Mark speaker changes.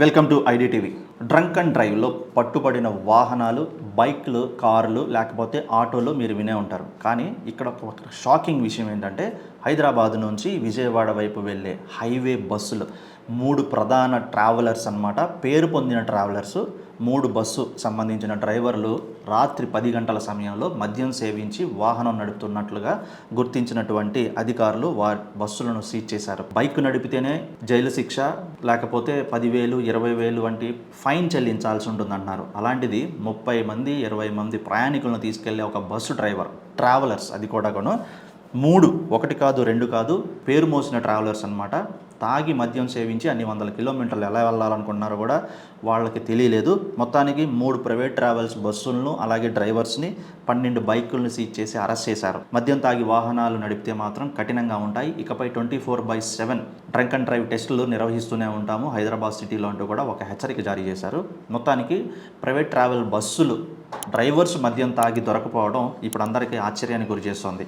Speaker 1: Welcome to IDTV. Drunk and డ్రైవ్లో పట్టుబడిన వాహనాలు బైక్లు కార్లు లేకపోతే ఆటోలు మీరు వినే ఉంటారు. కానీ ఇక్కడ ఒక షాకింగ్ విషయం ఏంటంటే హైదరాబాద్ నుంచి విజయవాడ వైపు వెళ్ళే హైవే బస్సులు మూడు ప్రధాన ట్రావెలర్స్ అన్నమాట. పేరు పొందిన ట్రావెలర్స్ మూడు బస్సు సంబంధించిన డ్రైవర్లు రాత్రి పది గంటల సమయంలో మద్యం సేవించి వాహనం నడుపుతున్నట్లుగా గుర్తించినటువంటి అధికారులు వారి బస్సులను సీజ్ చేశారు. బైక్ నడిపితేనే జైలు శిక్ష లేకపోతే పదివేలు ఇరవై వేలు వంటి ఫైన్ చెల్లించాల్సి ఉంటుందన్నారు అలాంటిది ముప్పై మంది ఇరవై మంది ప్రయాణికులను తీసుకెళ్ళే ఒక బస్సు డ్రైవర్ ట్రావెలర్స్ అది కూడా కొను మూడు ఒకటి కాదు రెండు కాదు పేరు మోసిన ట్రావెలర్స్ అన్నమాట. తాగి మద్యం సేవించి అన్ని వందల కిలోమీటర్లు ఎలా వెళ్ళాలనుకున్నారో కూడా వాళ్ళకి తెలియలేదు. మొత్తానికి మూడు ప్రైవేట్ ట్రావెల్స్ బస్సులను అలాగే డ్రైవర్స్ని పన్నెండు బైకులను సీజ్ చేసి అరెస్ట్ చేశారు. మద్యం తాగి వాహనాలు నడిపితే మాత్రం కఠినంగా ఉంటాయి. ఇకపై twenty four by seven drunk and drive టెస్టులు నిర్వహిస్తూనే ఉంటాము. హైదరాబాద్ సిటీలో అంటూ కూడా ఒక హెచ్చరిక జారీ చేశారు. మొత్తానికి ప్రైవేట్ ట్రావెల్ బస్సులు డ్రైవర్స్ మద్యం తాగి దొరకపోవడం ఇప్పుడు అందరికీ ఆశ్చర్యానికి గురి చేస్తోంది.